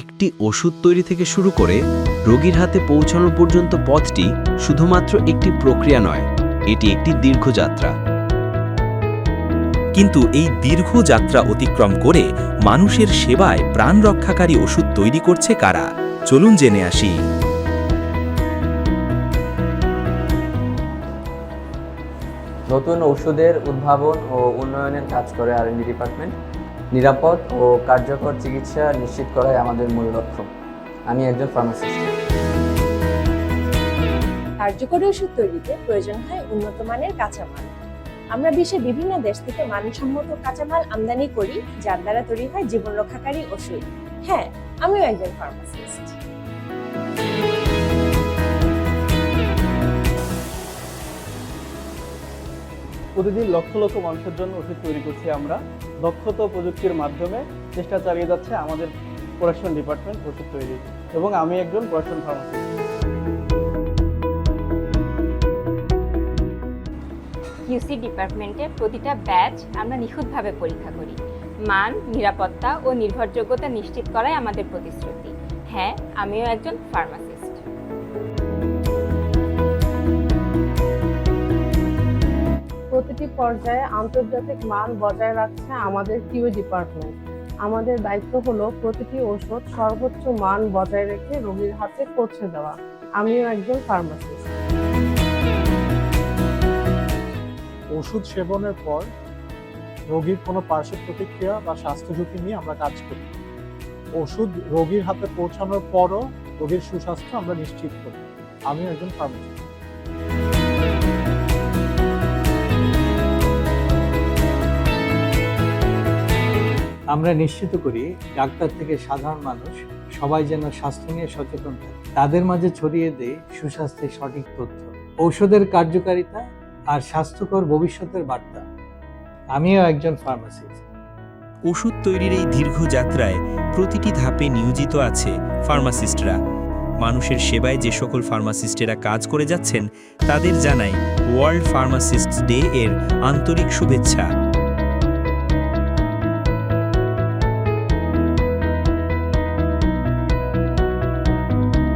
একটি ওষুধ তৈরি থেকে শুরু করে রোগীর হাতে পৌঁছানো পর্যন্ত পথটি শুধুমাত্র একটি প্রক্রিয়া নয়, এটি একটি দীর্ঘ যাত্রা। কিন্তু এই দীর্ঘ যাত্রা অতিক্রম করে মানুষের সেবায় প্রাণ রক্ষাকারী ওষুধ তৈরি করছে কারা? চলুন জেনে আসি। নতুন ওষুধের উদ্ভাবন ও উন্নয়নের কাজ করে আর ডিপার্টমেন্ট। নিরাপদ ও কার্যকর চিকিৎসা নিশ্চিত করাই আমাদের মূল লক্ষ্য। আমি একজন ফার্মাসিস্ট কার্যকরী ওষুধ তৈরিতে প্রয়োজন হয় উন্নত মানের কাঁচামাল। আমরা বিশ্বের বিভিন্ন দেশ থেকে মানসম্মত কাঁচামাল আমদানি করি, যার দ্বারা তৈরি হয় জীবন রক্ষাকারী ওষুধ। হ্যাঁ আমিও একজন ফার্মাসিস্ট প্রতিদিন লক্ষ লক্ষ মানুষের জন্য ওষুধ তৈরি করছি আমরা। দক্ষতা প্রযুক্তির মাধ্যমে চেষ্টা চালিয়ে যাচ্ছে আমাদের প্রোডাকশন ডিপার্টমেন্ট ওষুধ তৈরি এবং আমি একজন প্রোডাকশন ফার্মাসিস্ট কিউসি ডিপার্টমেন্টের প্রতিটা ব্যাচ আমরা নিখুঁতভাবে পরীক্ষা করি। মান, নিরাপত্তা ও নির্ভরযোগ্যতা নিশ্চিত করাই আমাদের প্রতিশ্রুতি। হ্যাঁ আমিও একজন ফার্মাসিস্ট পর্যায়ে আন্তর্জাতিক মান বজায় রাখছে আমাদের কিউ ডিপার্টমেন্ট। আমাদের দায়িত্ব হলো প্রতিটি ওষুধ সর্বোচ্চ মান বজায় রেখে রোগীর হাতে পৌঁছে দেওয়া। আমিও একজন ফার্মাসিস্ট। ওষুধ সেবনের পর রোগীর কোনো পার্শ্ব প্রতিক্রিয়া বা স্বাস্থ্য ঝুঁকি নিয়ে আমরা কাজ করি। ওষুধ রোগীর হাতে পৌঁছানোর পরও রোগীর সুস্বাস্থ্য আমরা নিশ্চিত করি। আমিও একজন ফার্মাসিস্ট। আমরা নিশ্চিত করি ডাক্তার থেকে সাধারণ মানুষ সবাই যেন স্বাস্থ্য নিয়ে সচেতন থাকে। তাদের মাঝে ছড়িয়ে দেয় সুস্বাস্থ্যের সঠিক তথ্য, ঔষধের কার্যকারিতা আর স্বাস্থ্যকর ভবিষ্যতের বার্তা। আমিও একজন ফার্মাসিস্ট। ওষুধ তৈরির এই দীর্ঘ যাত্রায় প্রতিটি ধাপে নিয়োজিত আছে ফার্মাসিস্টরা। মানুষের সেবায় যে সকল ফার্মাসিস্টেরা কাজ করে যাচ্ছেন, তাদের জানাই ওয়ার্ল্ড ফার্মাসিস্ট ডে এর আন্তরিক শুভেচ্ছা।